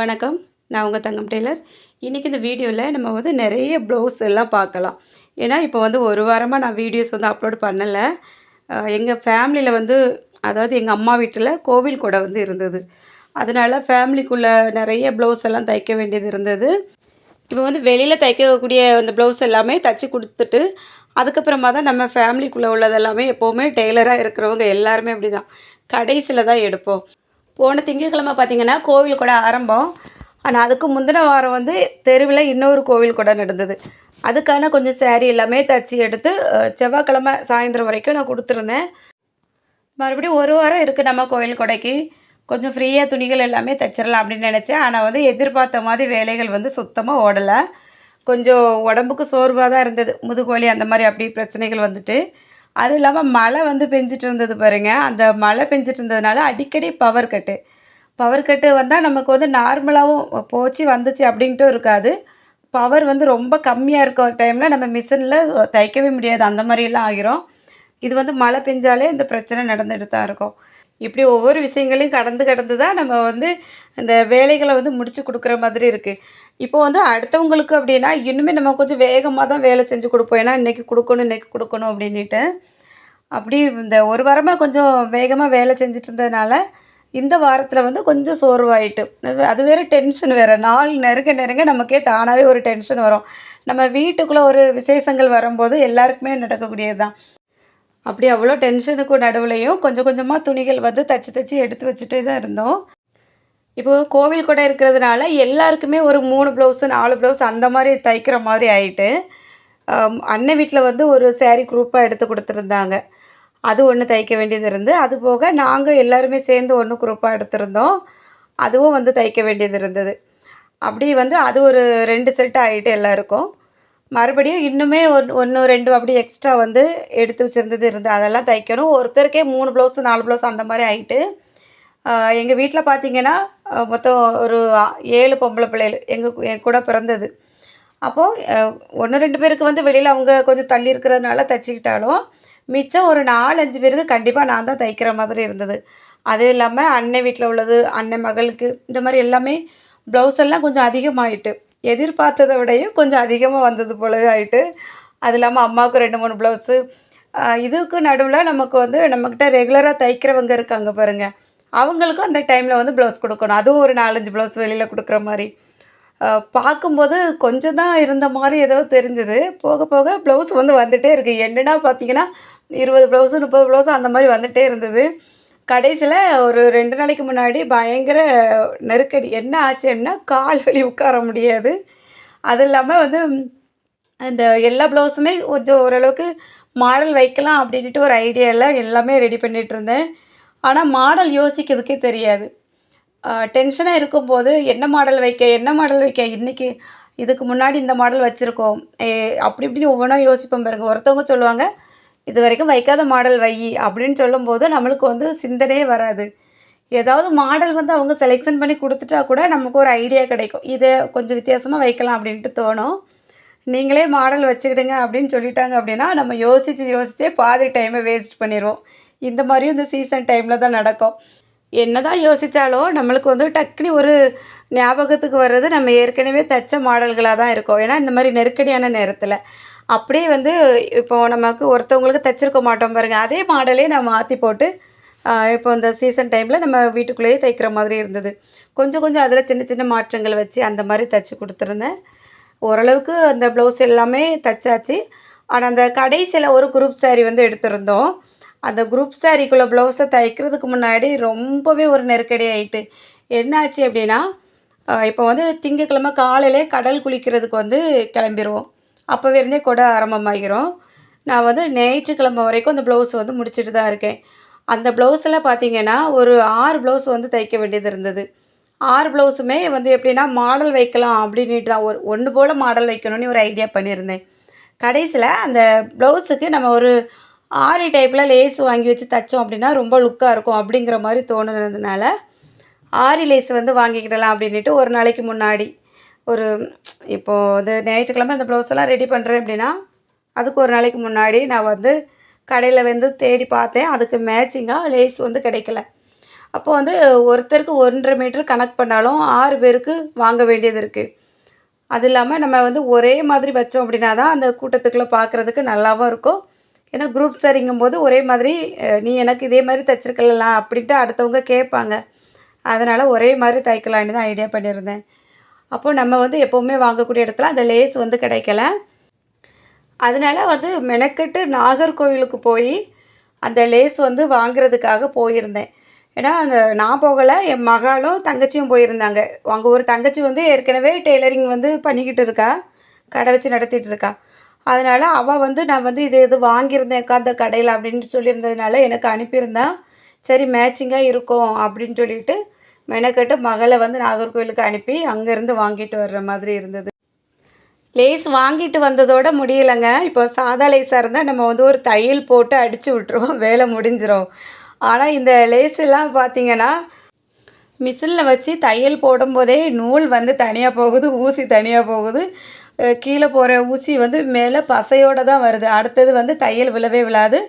வணக்கம். நான் உங்கள் தங்கம் டெய்லர். இன்றைக்கி இந்த வீடியோவில் நம்ம வந்து நிறைய ப்ளவுஸ் எல்லாம் பார்க்கலாம். ஏன்னா இப்போ வந்து ஒரு வாரமாக நான் வீடியோஸ் வந்து அப்லோட் பண்ணலை. எங்கள் ஃபேமிலியில் வந்து அதாவது எங்கள் அம்மா வீட்டில் கோவில் கூட வந்து இருந்தது. அதனால் ஃபேமிலிக்குள்ளே நிறைய ப்ளவுஸ் எல்லாம் தைக்க வேண்டியது இருந்தது. இப்போ வந்து வெளியில் தைக்கக்கூடிய அந்த ப்ளவுஸ் எல்லாமே தைச்சி கொடுத்துட்டு அதுக்கப்புறமா தான் நம்ம ஃபேமிலிக்குள்ளே உள்ளது எல்லாமே எப்போவுமே டெய்லராக இருக்கிறவங்க எல்லாருமே அப்படி தான் கடைசியில் தான் எடுப்போம். போன திங்கட்கிழமை பார்த்திங்கன்னா கோவில் கூட ஆரம்பம். ஆனால் அதுக்கு முந்தின வாரம் வந்து தெருவில் இன்னொரு கோவில் கூட நடந்தது. அதுக்கான கொஞ்சம் சேரீ எல்லாமே தச்சு எடுத்து செவ்வாய்க்கிழமை சாயந்தரம் வரைக்கும் நான் கொடுத்துருந்தேன். மறுபடியும் ஒரு வாரம் இருக்குது நம்ம கோயில் கொடைக்கு. கொஞ்சம் ஃப்ரீயாக துணிகள் எல்லாமே தைச்சிடலாம் அப்படின்னு நினச்சேன். ஆனால் வந்து எதிர்பார்த்த மாதிரி வேலைகள் வந்து சுத்தமாக ஓடலை. கொஞ்சம் உடம்புக்கு சோர்வாக தான் இருந்தது. முதுகோலி அந்த மாதிரி அப்படி பிரச்சனைகள் வந்துட்டு. அது இல்லாமல் மழை வந்து பெஞ்சிட்டு இருந்தது பாருங்கள் அந்த மழை பெஞ்சிட்டு இருந்ததுனால அடிக்கடி பவர் கட்டு பவர் கட்டு வந்தால் நமக்கு வந்து நார்மலாகவும் போச்சு வந்துச்சு அப்படின்ட்டு இருக்காது. பவர் வந்து ரொம்ப கம்மியாக இருக்க டைமில் நம்ம மிஷினில் தைக்கவே முடியாது. அந்த மாதிரிலாம் ஆகிரும் இது வந்து மழை பெஞ்சாலே இந்த பிரச்சனை நடந்துட்டு தான் இருக்கும். இப்படி ஒவ்வொரு விஷயங்களையும் கடந்து கடந்து தான் நம்ம வந்து இந்த வேலைகளை வந்து முடித்து கொடுக்குற மாதிரி இருக்குது இப்போ வந்து அடுத்தவங்களுக்கு அப்படின்னா இன்னுமே நம்ம கொஞ்சம் வேகமாக தான் வேலை செஞ்சு கொடுப்போம். ஏன்னா இன்றைக்கி கொடுக்கணும் இன்றைக்கி கொடுக்கணும் அப்படின்ட்டு அப்படி இந்த ஒரு வாரமாக கொஞ்சம் வேகமாக வேலை செஞ்சுட்டு இருந்ததுனால இந்த வாரத்தில் வந்து கொஞ்சம் சோர்வாயிட்டு. அது அது வேறு டென்ஷன் வேறு. நாள் நெருங்க நெருங்க நமக்கே தானாகவே ஒரு டென்ஷன் வரும். நம்ம வீட்டுக்குள்ளே ஒரு விசேஷங்கள் வரும்போது எல்லாருக்குமே நடக்கக்கூடியது தான். அப்படி அவ்வளோ டென்ஷனுக்கு நடுவுலையும் கொஞ்சம் கொஞ்சமாக துணிகள் வந்து தச்சு தச்சு எடுத்து வச்சுட்டே தான் இருந்தோம். இப்போது கோவில் கூட இருக்கிறதுனால எல்லாருக்குமே ஒரு மூணு ப்ளவுஸு நாலு ப்ளவுஸ் அந்த மாதிரி தைக்கிற மாதிரி ஆயிட்டு அண்ணன் வீட்டில் வந்து ஒரு சேரீ குரூப்பாக எடுத்து கொடுத்துருந்தாங்க. அது ஒன்று தைக்க வேண்டியது இருந்து அது போக நாங்கள் எல்லாருமே சேர்ந்து ஒன்று குரூப்பாக எடுத்திருந்தோம். அதுவும் வந்து தைக்க வேண்டியது இருந்தது. அப்படி வந்து அது ஒரு ரெண்டு செட் ஆகிட்டு எல்லாருக்கும். மறுபடியும் இன்னுமே ஒன்று ஒன்று ரெண்டு அப்படி எக்ஸ்ட்ரா வந்து எடுத்து வச்சுருந்தது இருந்து அதெல்லாம் தைக்கணும். ஒருத்தருக்கே மூணு ப்ளவுஸ் நாலு ப்ளவுஸ் அந்த மாதிரி ஆகிட்டு எங்கள் வீட்டில் பார்த்தீங்கன்னா மொத்தம் ஒரு ஏழு பொம்பளை பிள்ளைகள். எங்கள் என் கூட பிறந்தது. அப்போது ஒன்று ரெண்டு பேருக்கு வந்து வெளியில் அவங்க கொஞ்சம் தள்ளி இருக்கிறதுனால தைச்சிக்கிட்டாலும் மிச்சம் ஒரு நாலஞ்சு பேருக்கு கண்டிப்பாக நான் தான் தைக்கிற மாதிரி இருந்தது. அது இல்லாமல் அண்ணன் வீட்டில் உள்ளது அண்ணன் மகளுக்கு இந்த மாதிரி எல்லாமே ப்ளவுஸ் எல்லாம் கொஞ்சம் அதிகமாகிட்டு எதிர்பார்த்ததை விடையும் கொஞ்சம் அதிகமாக வந்தது போலவே ஆகிட்டு அது இல்லாமல் அம்மாவுக்கு ரெண்டு மூணு ப்ளவுஸு இதுக்கு நடுவில் நமக்கு வந்து நம்மக்கிட்ட ரெகுலராக தைக்கிறவங்க இருக்காங்க பாருங்கள் அவங்களுக்கும் அந்த டைமில் வந்து ப்ளவுஸ் கொடுக்கணும். அதுவும் ஒரு நாலஞ்சு ப்ளவுஸ் வெளியில் கொடுக்குற மாதிரி. பார்க்கும்போது கொஞ்சம் தான் இருந்த மாதிரி ஏதோ தெரிஞ்சுது. போக போக ப்ளவுஸ் வந்து வந்துகிட்டே இருக்குது என்னென்னா பார்த்தீங்கன்னா இருபது ப்ளவுஸு முப்பது ப்ளவுஸு அந்த மாதிரி வந்துகிட்டே இருந்தது. கடைசியில் ஒரு ரெண்டு நாளைக்கு முன்னாடி பயங்கர நெருக்கடி. என்ன ஆச்சுன்னா கால் வலி உட்கார முடியாது. அது இல்லாமல் வந்து அந்த எல்லா ப்ளவுஸுமே கொஞ்சம் ஓரளவுக்கு மாடல் வைக்கலாம் அப்படின்ட்டு ஒரு ஐடியாவில் எல்லாமே ரெடி பண்ணிகிட்டு இருந்தேன். ஆனால் மாடல் யோசிக்கிறதுக்கே தெரியாது. டென்ஷனாக இருக்கும்போது என்ன மாடல் வைக்க என்ன மாடல் வைக்க? இன்றைக்கி இதுக்கு முன்னாடி இந்த மாடல் வச்சுருக்கோம். அப்படி இப்படின்னு ஒவ்வொன்றா யோசிப்போம் பாருங்க. ஒருத்தவங்க சொல்லுவாங்க இது வரைக்கும் வைக்காத மாடல் வை அப்படின்னு சொல்லும்போது நம்மளுக்கு வந்து சிந்தனையே வராது. ஏதாவது மாடல் வந்து அவங்க செலெக்ஷன் பண்ணி கொடுத்துட்டா கூட நமக்கு ஒரு ஐடியா கிடைக்கும். இதை கொஞ்சம் வித்தியாசமாக வைக்கலாம் அப்படின்ட்டு தோணும். நீங்களே மாடல் வச்சுக்கிடுங்க அப்படின்னு சொல்லிட்டாங்க அப்படின்னா நம்ம யோசித்து யோசிச்சே பாதி டைமை வேஸ்ட் பண்ணிடுவோம் இந்த மாதிரியும் இந்த சீசன் டைமில் தான் நடக்கும். என்னதான் யோசித்தாலும் நம்மளுக்கு வந்து டக்குனு ஒரு ஞாபகத்துக்கு வர்றது நம்ம ஏற்கனவே தைச்ச மாடல்களாக தான் இருக்கும். ஏன்னா இந்த மாதிரி நெருக்கடியான நேரத்தில். அப்படியே வந்து இப்போ நமக்கு ஒருத்தவங்களுக்கு தைச்சிருக்க மாட்டோம் பாருங்க. அதே மாடலே நான் மாற்றி போட்டு இப்போ இந்த சீசன் டைமில் நம்ம வீட்டுக்குள்ளேயே தைக்கிற மாதிரி இருந்தது. கொஞ்சம் கொஞ்சம் அதில் சின்ன சின்ன மாற்றங்கள் வச்சு அந்த மாதிரி தைச்சி கொடுத்துருந்தேன். ஓரளவுக்கு அந்த ப்ளவுஸ் எல்லாமே தைச்சாச்சு. ஆனால் அந்த கடைசியில் ஒரு குரூப் saree வந்து எடுத்திருந்தோம். அந்த குரூப் சாரிக்குள்ளே ப்ளவுஸை தைக்கிறதுக்கு முன்னாடி ரொம்பவே ஒரு நெருக்கடி ஆகிட்டு என்னாச்சு அப்படின்னா இப்போ வந்து திங்கக்கிழமை காலையிலே கடல் குளிக்கிறதுக்கு வந்து கிளம்பிடுவோம் அப்போவே இருந்தே கூட ஆரம்பமாகிரும் நான் வந்து ஞாயிற்றுக்கிழமை வரைக்கும் அந்த ப்ளவுஸ் வந்து முடிச்சிட்டு தான் இருக்கேன். அந்த ப்ளவுஸில் பார்த்தீங்கன்னா ஒரு ஆறு ப்ளவுஸ் வந்து தைக்க வேண்டியது இருந்தது. ஆறு ப்ளவுஸுமே வந்து எப்படின்னா மாடல் வைக்கலாம் அப்படின்ட்டு தான். ஒரு ஒன்று போல் மாடல் வைக்கணும்னு ஒரு ஐடியா பண்ணியிருந்தேன். கடைசியில் அந்த ப்ளவுஸுக்கு நம்ம ஒரு ஆரி டைப்பில் லேஸ் வாங்கி வச்சு தைச்சோம் அப்படின்னா ரொம்ப லுக்காக இருக்கும் அப்படிங்கிற மாதிரி தோணுனதுனால ஆரி லேஸ் வந்து வாங்கிக்கிடலாம் அப்படின்ட்டு ஒரு நாளைக்கு முன்னாடி ஒரு இப்போது இது ஞாயிற்றுக்கிழமை அந்த ப்ளவுஸ் எல்லாம் ரெடி பண்ணுறேன் அப்படின்னா அதுக்கு ஒரு நாளைக்கு முன்னாடி நான் வந்து கடையில் வந்து தேடி பார்த்தேன். அதுக்கு மேட்சிங்காக லேஸ் வந்து கிடைக்கல. அப்போது வந்து ஒருத்தருக்கு ஒன்றரை மீட்ரு கணக்கு பண்ணாலும் ஆறு பேருக்கு வாங்க வேண்டியது இருக்குது அது இல்லாமல் நம்ம வந்து ஒரே மாதிரி வச்சோம் அப்படின்னா தான் அந்த கூட்டத்துக்குள்ளே பார்க்குறதுக்கு நல்லாவும் இருக்கும். ஏன்னா குரூப் சரிங்கும்போது ஒரே மாதிரி நீ எனக்கு இதே மாதிரி தைச்சிருக்கலாம் அப்படின்ட்டு அடுத்தவங்க கேட்பாங்க. அதனால் ஒரே மாதிரி தைக்கலான்னு தான் ஐடியா பண்ணியிருந்தேன். அப்போது நம்ம வந்து எப்போவுமே வாங்கக்கூடிய இடத்துல அந்த லேஸ் வந்து கிடைக்கல. அதனால வந்து மெனக்கெட்டு நாகர்கோவிலுக்கு போய் அந்த லேஸ் வந்து வாங்கிறதுக்காக போயிருந்தேன். ஏன்னா அந்த நான் போகலை என் மகளும் தங்கச்சியும் போயிருந்தாங்க. அங்கே ஒரு தங்கச்சி வந்து ஏற்கனவே டெய்லரிங் வந்து பண்ணிக்கிட்டு இருக்கா. கடை வச்சு நடத்திட்டு இருக்கா. அதனால் அவள் வந்து நான் வந்து இது இது வாங்கியிருந்தேன்க்கா அந்த கடையில் அப்படின்னு சொல்லியிருந்ததுனால எனக்கு அனுப்பியிருந்தான் சரி மேட்சிங்காக இருக்கும் அப்படின்னு சொல்லிட்டு மெனக்கெட்டு மகளை வந்து நாகர்கோவிலுக்கு அனுப்பி அங்கேருந்து வாங்கிட்டு வர்ற மாதிரி இருந்தது. லேஸ் வாங்கிட்டு வந்ததோட முடியலைங்க. இப்போ சாதா லேஸாக இருந்தால் நம்ம வந்து ஒரு தையல் போட்டு அடித்து விட்ருவோம் வேலை முடிஞ்சிடும் ஆனால் இந்த லேஸ் எல்லாம் பார்த்தீங்கன்னா மிஷினில் வச்சு தையல் போடும்போதே நூல் வந்து தனியாக போகுது ஊசி தனியாக போகுது. கீழே போகிற ஊசி வந்து மேலே பசையோடு தான் வருது. அடுத்தது வந்து தையல் விழவே விழாது.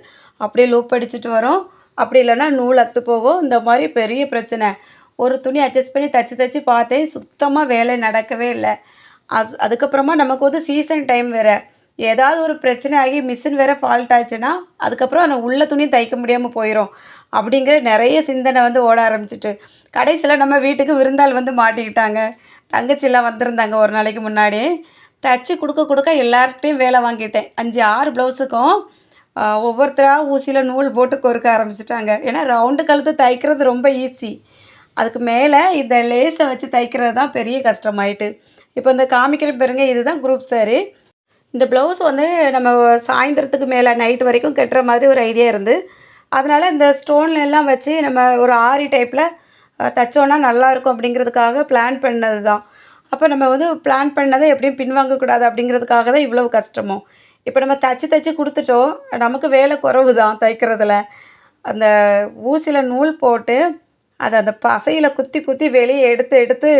அப்படியே லூப் அடிச்சுட்டு வரும். அப்படி இல்லைன்னா நூல் அத்து போகும். இந்த மாதிரி பெரிய பிரச்சனை. ஒரு துணி அட்ஜஸ்ட் பண்ணி தச்சு தச்சு பார்த்தேன் சுத்தமாக வேலை நடக்கவே இல்லை. அது அதுக்கப்புறமா நமக்கு வந்து சீசன் டைம் வேறு. ஏதாவது ஒரு பிரச்சனை ஆகி மிஷின் வேறு ஃபால்ட் ஆச்சுன்னா அதுக்கப்புறம் அந்த உள்ள துணி தைக்க முடியாமல் போயிடும் அப்படிங்கிற நிறைய சிந்தனை வந்து ஓட ஆரம்பிச்சிட்டு. கடைசியில் நம்ம வீட்டுக்கு விருந்தாள் வந்து மாட்டிக்கிட்டாங்க. தங்கச்சிலாம் வந்திருந்தாங்க ஒரு நாளைக்கு முன்னாடி. தச்சு கொடுக்க கொடுக்க எல்லார்கிட்டையும் வேலை வாங்கிட்டேன். அஞ்சு ஆறு ப்ளவுஸுக்கும் ஒவ்வொருத்தராக ஊசியில் நூல் போட்டு கொறுக்க ஆரம்பிச்சிட்டாங்க. ஏன்னா ரவுண்டு கழுத்து தைக்கிறது ரொம்ப ஈஸி அதுக்கு மேலே இந்த லேஸை வச்சு தைக்கிறது தான் பெரிய கஷ்டமாயிட்டு. இப்போ இந்த காமிக்கிற பாருங்க இதுதான் குரூப் சாரி இந்த ப்ளவுஸ் வந்து நம்ம சாயந்தரத்துக்கு மேலே நைட் வரைக்கும் கட்டுற மாதிரி ஒரு ஐடியா இருந்து அதனால் இந்த ஸ்டோன்ல எல்லாம் வச்சு நம்ம ஒரு ஆரி டைப்பில் தைச்சோன்னா நல்லாயிருக்கும் அப்படிங்கிறதுக்காக பிளான் பண்ணது தான் அப்போ நம்ம வந்து பிளான் பண்ணதை எப்படியும் பின்வாங்கக்கூடாது அப்படிங்கிறதுக்காக தான் இவ்வளவு கஷ்டமும் இப்போ நம்ம தச்சு தச்சு கொடுத்துட்டோம். நமக்கு வேலை குறைவு தான் தைக்கிறதுல. அந்த ஊசியில் நூல் போட்டு அதை அந்த பசையில் குத்தி குத்தி வெளியே எடுத்து எடுத்து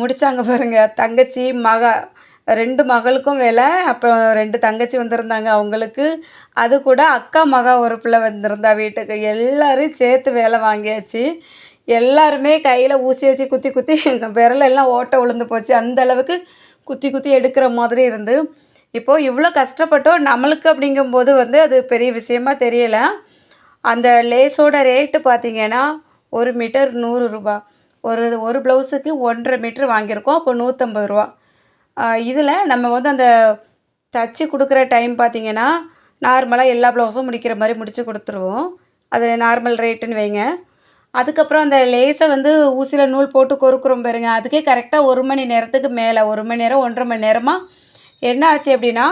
முடித்தாங்க பாருங்க. தங்கச்சி மக ரெண்டு மகளுக்கும் வேலை. அப்புறம் ரெண்டு தங்கச்சி வந்திருந்தாங்க அவங்களுக்கு. அது கூட அக்கா மகா ஒரு பிள்ளை வந்திருந்தா வீட்டுக்கு. எல்லோரும் சேர்த்து வேலை வாங்கியாச்சு. எல்லாருமே கையில் ஊசி வச்சு குத்தி குத்தி எங்கள் விரலெல்லாம் ஓட்டை விழுந்து போச்சு. அந்த அளவுக்கு குத்தி குத்தி எடுக்கிற மாதிரி இருந்து. இப்போது இவ்வளோ கஷ்டப்பட்டோம். நம்மளுக்கு அப்படிங்கும்போது வந்து அது பெரிய விஷயமா தெரியல. அந்த லேஸோட ரேட்டு பார்த்தீங்கன்னா ஒரு மீட்டர் நூறு ரூபா. ஒரு ஒரு ப்ளவுஸுக்கு ஒன்றரை மீட்ரு வாங்கியிருக்கோம். அப்போ நூற்றம்பது ரூபா. இதில் நம்ம வந்து அந்த தச்சு கொடுக்குற டைம் பார்த்திங்கன்னா நார்மலாக எல்லா ப்ளவுஸும் முடிக்கிற மாதிரி முடித்து கொடுத்துருவோம். அது நார்மல் ரேட்டுன்னு வைங்க. அதுக்கப்புறம் அந்த லேஸை வந்து ஊசியில் நூல் போட்டு கொறுக்குறோம் பாருங்க. அதுக்கே கரெக்டாக ஒரு மணி நேரத்துக்கு மேலே ஒரு மணி நேரம் ஒன்றரை மணி நேரமாக என்ன ஆச்சு அப்படின்னா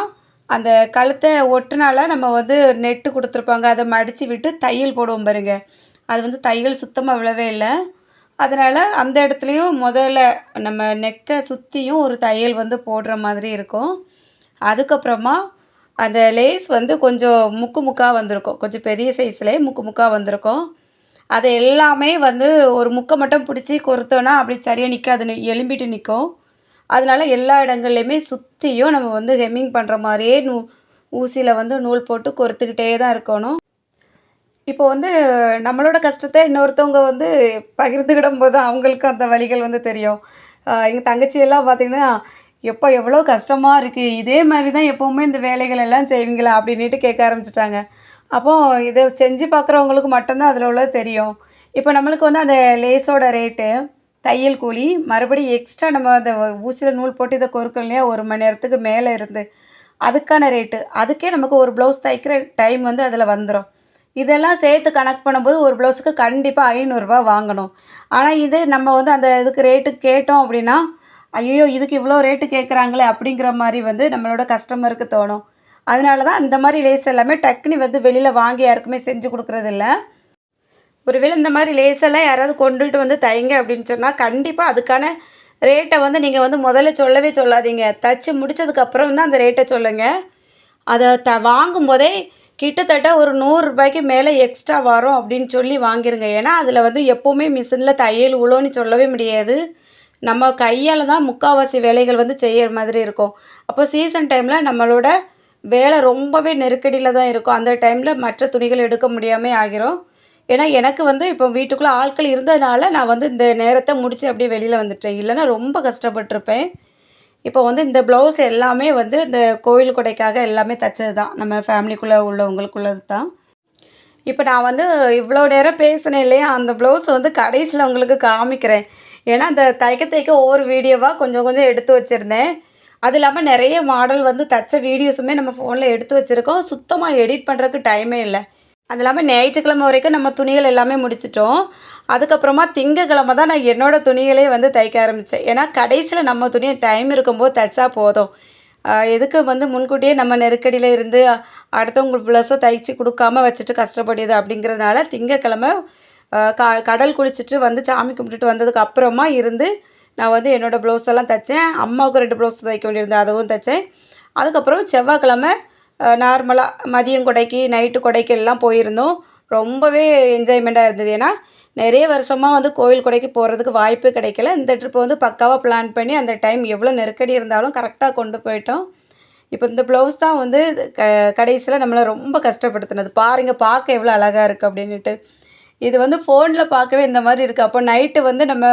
அந்த கழுத்தை ஒட்டுனால நம்ம வந்து நெட்டு கொடுத்துருப்பாங்க. அதை மடித்து விட்டு தையல் போடுவோம் பாருங்க. அது வந்து தையல் சுத்தமாக விழவே இல்லை. அதனால் அந்த இடத்துலையும் முதல்ல நம்ம நெக்கை சுற்றியும் ஒரு தையல் வந்து போடுற மாதிரி இருக்கும். அதுக்கப்புறமா அந்த லேஸ் வந்து கொஞ்சம் முக்கு முக்காக வந்திருக்கும். கொஞ்சம் பெரிய சைஸ்லேயே முக்கு முக்காக வந்திருக்கும். அதை எல்லாமே வந்து ஒரு முக்கை மட்டும் பிடிச்சி கொறுத்தோன்னா அப்படி சரியாக நிற்காது எலும்பிட்டு நிற்கும் அதனால எல்லா இடங்கள்லையுமே சுற்றியும் நம்ம வந்து ஹெம்மிங் பண்ணுற மாதிரியே நூ ஊசியில் வந்து நூல் போட்டு கொறுத்துக்கிட்டே தான் இருக்கணும். இப்போ வந்து நம்மளோட கஷ்டத்தை இன்னொருத்தவங்க வந்து பகிர்ந்துக்கிடும் போது அவங்களுக்கு அந்த வழிகள் வந்து தெரியும். எங்கள் தங்கச்சி எல்லாம் எப்போ எவ்வளோ கஷ்டமாக இருக்குது இதே மாதிரி தான் எப்போவுமே இந்த வேலைகள் எல்லாம் செய்வீங்களா? அப்படின்ட்டு கேட்க ஆரம்பிச்சிட்டாங்க. அப்போது இதை செஞ்சு பார்க்குறவங்களுக்கு மட்டும்தான் அதில் உள்ளது தெரியும். இப்போ நம்மளுக்கு வந்து அந்த லேஸோட ரேட்டு தையல் கூலி மறுபடியும் எக்ஸ்ட்ரா நம்ம அந்த ஊசியில் நூல் போட்டு இதை கொறுக்கோம் இல்லையா ஒரு மணி நேரத்துக்கு மேலே இருந்து. அதுக்கான ரேட்டு அதுக்கே நமக்கு ஒரு ப்ளவுஸ் தைக்கிற டைம் வந்து அதில் வந்துடும் இதெல்லாம் சேர்த்து கணக்கு பண்ணும்போது ஒரு ப்ளவுஸுக்கு கண்டிப்பாக ஐநூறுரூவா வாங்கணும். ஆனால் இது நம்ம வந்து அந்த இதுக்கு ரேட்டு கேட்டோம் அப்படின்னா ஐயோ இதுக்கு இவ்வளோ ரேட்டு கேட்குறாங்களே அப்படிங்கிற மாதிரி வந்து நம்மளோட கஸ்டமருக்கு தோணும். அதனால தான் இந்த மாதிரி லேஸ் எல்லாமே டக்குன்னு வந்து வெளியில் வாங்கி யாருக்குமே செஞ்சு கொடுக்குறதில்ல. ஒருவேளை இந்த மாதிரி லேஸெல்லாம் யாராவது கொண்டுட்டு வந்து தைங்க அப்படின்னு சொன்னால் கண்டிப்பாக அதுக்கான ரேட்டை வந்து நீங்கள் வந்து முதல்ல சொல்லவே சொல்லாதீங்க. தச்சு முடிச்சதுக்கப்புறம் தான் அந்த ரேட்டை சொல்லுங்கள் அதை த வாங்கும்போதே கிட்டத்தட்ட ஒரு நூறுரூபாய்க்கு மேலே எக்ஸ்ட்ரா வரும் அப்படின்னு சொல்லி வாங்கிருங்க. ஏன்னா அதில் வந்து எப்போவுமே மிஷினில் தையல் உழோன்னு சொல்லவே முடியாது. நம்ம கையால் தான் முக்கால்வாசி வேலைகள் வந்து செய்கிற மாதிரி இருக்கும். அப்போ சீசன் டைமில் நம்மளோட வேலை ரொம்பவே நெருக்கடியில் தான் இருக்கும். அந்த டைமில் மற்ற துணிகள் எடுக்க முடியாமல் ஆகிரும். ஏன்னா எனக்கு வந்து இப்போ வீட்டுக்குள்ளே ஆட்கள் இருந்ததுனால நான் வந்து இந்த நேரத்தை முடித்து அப்படியே வெளியில் வந்துட்டேன். இல்லைன்னா ரொம்ப கஷ்டப்பட்டிருப்பேன். இப்போ வந்து இந்த ப்ளவுஸ் எல்லாமே வந்து இந்த கோயில் கொடைக்காக எல்லாமே தைச்சது தான். நம்ம ஃபேமிலிக்குள்ளே உள்ளவங்களுக்குள்ளது தான். இப்போ நான் வந்து இவ்வளோ நேரம் பேசினேன் இல்லையா? அந்த ப்ளவுஸ் வந்து கடைசியில் உங்களுக்கு காமிக்கிறேன். ஏன்னா அந்த தைக்க தைக்க ஒவ்வொரு வீடியோவாக கொஞ்சம் கொஞ்சம் எடுத்து வச்சுருந்தேன். அது இல்லாமல் நிறைய மாடல் வந்து தைச்ச வீடியோஸுமே நம்ம ஃபோனில் எடுத்து வச்சுருக்கோம். சுத்தமாக எடிட் பண்ணுறதுக்கு டைமே இல்லை. அது இல்லாமல் ஞாயிற்றுக்கிழமை வரைக்கும் நம்ம துணிகள் எல்லாமே முடிச்சிட்டோம். அதுக்கப்புறமா திங்கக்கிழமை தான் நான் என்னோடய துணிகளே வந்து தைக்க ஆரம்பித்தேன் ஏன்னா கடைசியில் நம்ம துணியை டைம் இருக்கும்போது தைச்சா போதும். எதுக்கு வந்து முன்கூட்டியே நம்ம நெருக்கடியில் இருந்து அடுத்தவங்களுக்கு ப்ளஸ்ஸை தைச்சி கொடுக்காம வச்சுட்டு கஷ்டப்படுது அப்படிங்கிறதுனால திங்கக்கிழமை க கடல் குளிச்சுட்டு வந்து சாமி கும்பிட்டுட்டு வந்ததுக்கு அப்புறமா இருந்து நான் வந்து என்னோடய ப்ளவுஸ் எல்லாம் தைச்சேன். அம்மாவுக்கு ரெண்டு ப்ளவுஸ் தைக்க வேண்டியிருந்தது அதுவும் தைச்சேன். அதுக்கப்புறம் செவ்வாய்க்கிழமை நார்மலாக மதியம் கொடைக்கு நைட்டு கொடைக்கு எல்லாம் போயிருந்தோம். ரொம்பவே என்ஜாய்மெண்ட்டாக இருந்தது. ஏன்னா நிறைய வருஷமாக வந்து கோயில் கொடைக்கு போகிறதுக்கு வாய்ப்பு கிடைக்கல. இந்த ட்ரிப் வந்து பக்காவாக பிளான் பண்ணி அந்த டைம் எவ்வளோ நெருக்கடி இருந்தாலும் கரெக்டாக கொண்டு போயிட்டோம். இப்போ இந்த ப்ளவுஸ் தான் வந்து க கடைசியில் நம்மளை ரொம்ப கஷ்டப்படுத்தினது. பாருங்கள் பார்க்க எவ்வளோ அழகாக இருக்குது அப்படின்ட்டு இது வந்து ஃபோனில் பார்க்கவே இந்த மாதிரி இருக்குது அப்போ நைட்டு வந்து நம்ம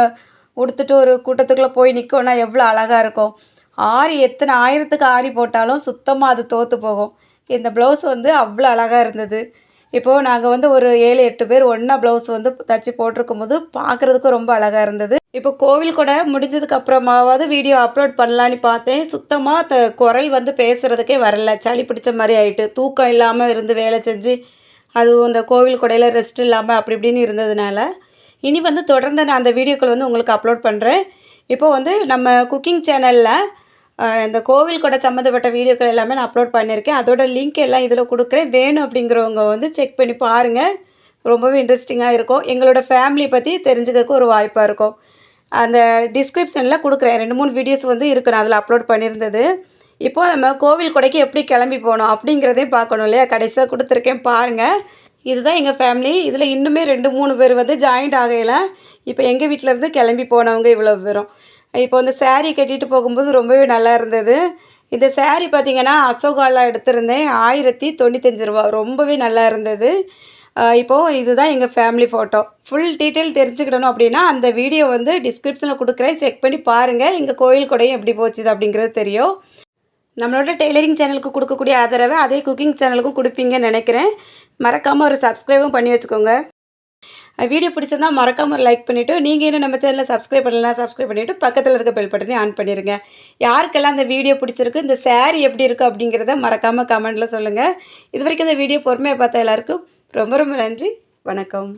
உடுத்துட்டு ஒரு கூட்டத்துக்குள்ளே போய் நிற்கோன்னா எவ்வளோ அழகாக இருக்கும். ஆரி எத்தனை ஆயிரத்துக்கு ஆரி போட்டாலும் சுத்தமாக அது தோற்று போகும். இந்த ப்ளவுஸ் வந்து அவ்வளோ அழகாக இருந்தது. இப்போது நாங்கள் வந்து ஒரு ஏழு எட்டு பேர் ஒன்றா ப்ளவுஸ் வந்து தச்சு போட்டிருக்கும் போது பார்க்குறதுக்கும் ரொம்ப அழகாக இருந்தது. இப்போ கோவில் கூட முடிஞ்சதுக்கு அப்புறமாவது வீடியோ அப்லோட் பண்ணலான்னு பார்த்தேன். சுத்தமாக த குரல் வந்து பேசுகிறதுக்கே வரல. சளி பிடிச்ச மாதிரி ஆகிட்டு தூக்கம் இல்லாமல் இருந்து வேலை செஞ்சு அதுவும் அந்த கோவில் கொடையில் ரெஸ்ட் இல்லாமல் அப்படி இப்படின்னு இருந்ததுனால இனி வந்து தொடர்ந்து நான் அந்த வீடியோக்கள் வந்து உங்களுக்கு அப்லோட் பண்ணுறேன் இப்போது வந்து நம்ம குக்கிங் சேனலில் இந்த கோவில் கூட சம்மந்தப்பட்ட வீடியோக்கள் எல்லாமே நான் அப்லோட் பண்ணியிருக்கேன். அதோட லிங்க் எல்லாம் இதில் கொடுக்குறேன். வேணும் அப்படிங்கிறவங்க வந்து செக் பண்ணி பாருங்கள் ரொம்பவே இன்ட்ரெஸ்டிங்காக இருக்கும். எங்களோட ஃபேமிலி பற்றி தெரிஞ்சுக்கிறதுக்கு ஒரு வாய்ப்பாக இருக்கும். அந்த டிஸ்கிரிப்ஷனில் கொடுக்குறேன். ரெண்டு மூணு வீடியோஸ் வந்து இருக்கு. நான் அதில் அப்லோட் பண்ணியிருந்தது. இப்போது நம்ம கோவில் கொடைக்கு எப்படி கிளம்பி போகணும் அப்படிங்கிறதையும் பார்க்கணும் இல்லையா? கடைசியாக கொடுத்துருக்கேன். பாருங்கள் இதுதான் எங்கள் ஃபேமிலி இதில் இன்னுமே ரெண்டு மூணு பேர் வந்து ஜாயிண்ட் ஆகையில் இப்போ எங்கள் வீட்டிலேருந்து கிளம்பி போனவங்க இவ்வளோ பேரும். இப்போ வந்து சேரீ கட்டிட்டு போகும்போது ரொம்பவே நல்லா இருந்தது. இந்த சேரீ பார்த்திங்கன்னா அசோகாலா எடுத்திருந்தேன். ஆயிரத்தி தொண்ணூத்தஞ்சு ரூபா. ரொம்பவே நல்லா இருந்தது. இப்போது இதுதான் எங்கள் ஃபேமிலி ஃபோட்டோ ஃபுல் டீட்டெயில் தெரிஞ்சுக்கிடணும் அப்படின்னா அந்த வீடியோ வந்து டிஸ்கிரிப்ஷனில் கொடுக்குறேன். செக் பண்ணி பாருங்கள் எங்கள் கோயில் கூடையும் எப்படி போச்சுது அப்படிங்கிறது தெரியும். நம்மளோட டெய்லரிங் சேனலுக்கு கொடுக்கக்கூடிய ஆதரவை அதே குக்கிங் சேனலுக்கும் கொடுப்பீங்கன்னு நினைக்கிறேன். மறக்காமல் ஒரு சப்ஸ்கிரைபும் பண்ணி வச்சுக்கோங்க. வீடியோ பிடிச்சிருந்தால் மறக்காமல் ஒரு லைக் பண்ணிவிட்டு நீங்கள் இன்னும் நம்ம சேனலில் சப்ஸ்கிரைப் பண்ணலாம் சப்ஸ்கிரைப் பண்ணிவிட்டு பக்கத்தில் இருக்க பெல் பட்டனே ஆன் பண்ணிடுங்க யாருக்கெல்லாம் இந்த வீடியோ பிடிச்சிருக்கு இந்த சேரீ எப்படி இருக்குது அப்படிங்கிறத மறக்காமல் கமெண்ட்டில் சொல்லுங்கள் இது வரைக்கும் இந்த வீடியோ பொறுமையாக பார்த்தா எல்லாருக்கும் ரொம்ப ரொம்ப நன்றி. வணக்கம்.